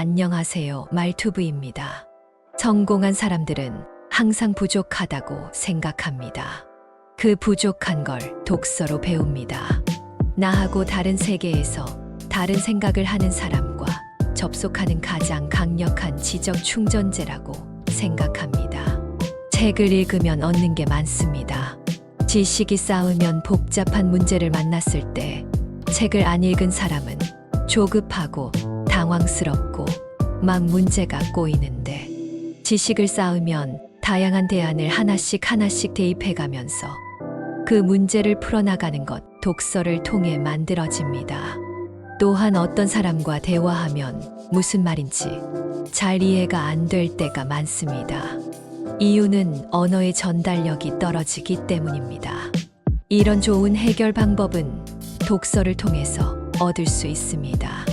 안녕하세요. 말투브입니다. 성공한 사람들은 항상 부족하다고 생각합니다. 그 부족한 걸 독서로 배웁니다. 나하고 다른 세계에서 다른 생각을 하는 사람과 접속하는 가장 강력한 지적 충전제라고 생각합니다. 책을 읽으면 얻는 게 많습니다. 지식이 쌓으면 복잡한 문제를 만났을 때 책을 안 읽은 사람은 조급하고 당황스럽고 막 문제가 꼬이는데 지식을 쌓으면 다양한 대안을 하나씩 하나씩 대입해 가면서 그 문제를 풀어나가는 것 독서를 통해 만들어집니다. 또한 어떤 사람과 대화하면 무슨 말인지 잘 이해가 안 될 때가 많습니다. 이유는 언어의 전달력이 떨어지기 때문입니다. 이런 좋은 해결 방법은 독서를 통해서 얻을 수 있습니다.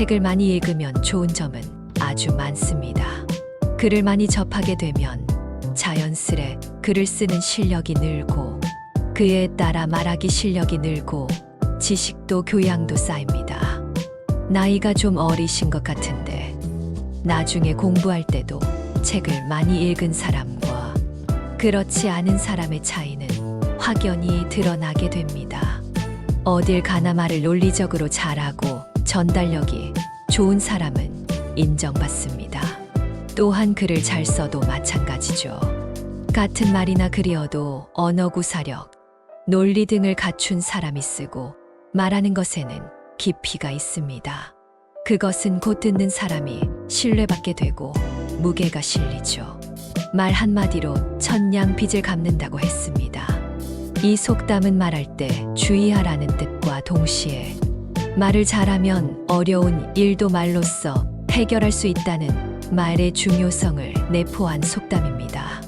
책을 많이 읽으면 좋은 점은 아주 많습니다. 글을 많이 접하게 되면 자연스레 글을 쓰는 실력이 늘고 그에 따라 말하기 실력이 늘고 지식도 교양도 쌓입니다. 나이가 좀 어리신 것 같은데 나중에 공부할 때도 책을 많이 읽은 사람과 그렇지 않은 사람의 차이는 확연히 드러나게 됩니다. 어딜 가나 말을 논리적으로 잘하고 전달력이 좋은 사람은 인정받습니다. 또한 글을 잘 써도 마찬가지죠. 같은 말이나 글이어도 언어 구사력, 논리 등을 갖춘 사람이 쓰고 말하는 것에는 깊이가 있습니다. 그것은 곧 듣는 사람이 신뢰받게 되고 무게가 실리죠. 말 한마디로 천냥 빚을 갚는다고 했습니다. 이 속담은 말할 때 주의하라는 뜻과 동시에 말을 잘하면 어려운 일도 말로써 해결할 수 있다는 말의 중요성을 내포한 속담입니다.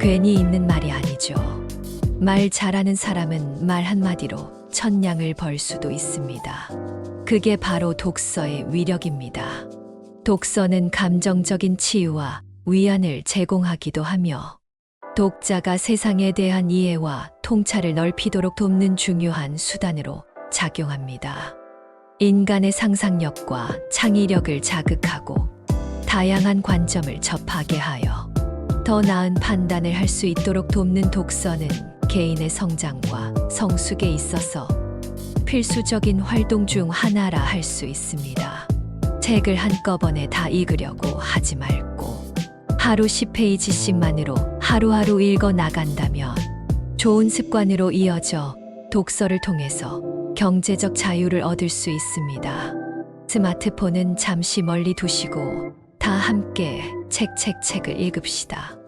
괜히 있는 말이 아니죠. 말 잘하는 사람은 말 한마디로 천냥을 벌 수도 있습니다. 그게 바로 독서의 위력입니다. 독서는 감정적인 치유와 위안을 제공하기도 하며 독자가 세상에 대한 이해와 통찰을 넓히도록 돕는 중요한 수단으로 작용합니다. 인간의 상상력과 창의력을 자극하고 다양한 관점을 접하게 하여 더 나은 판단을 할 수 있도록 돕는 독서는 개인의 성장과 성숙에 있어서 필수적인 활동 중 하나라 할 수 있습니다. 책을 한꺼번에 다 읽으려고 하지 말고 하루 10페이지씩만으로 하루하루 읽어 나간다면 좋은 습관으로 이어져 독서를 통해서 경제적 자유를 얻을 수 있습니다. 스마트폰은 잠시 멀리 두시고 다 함께 책, 책, 책을 읽읍시다.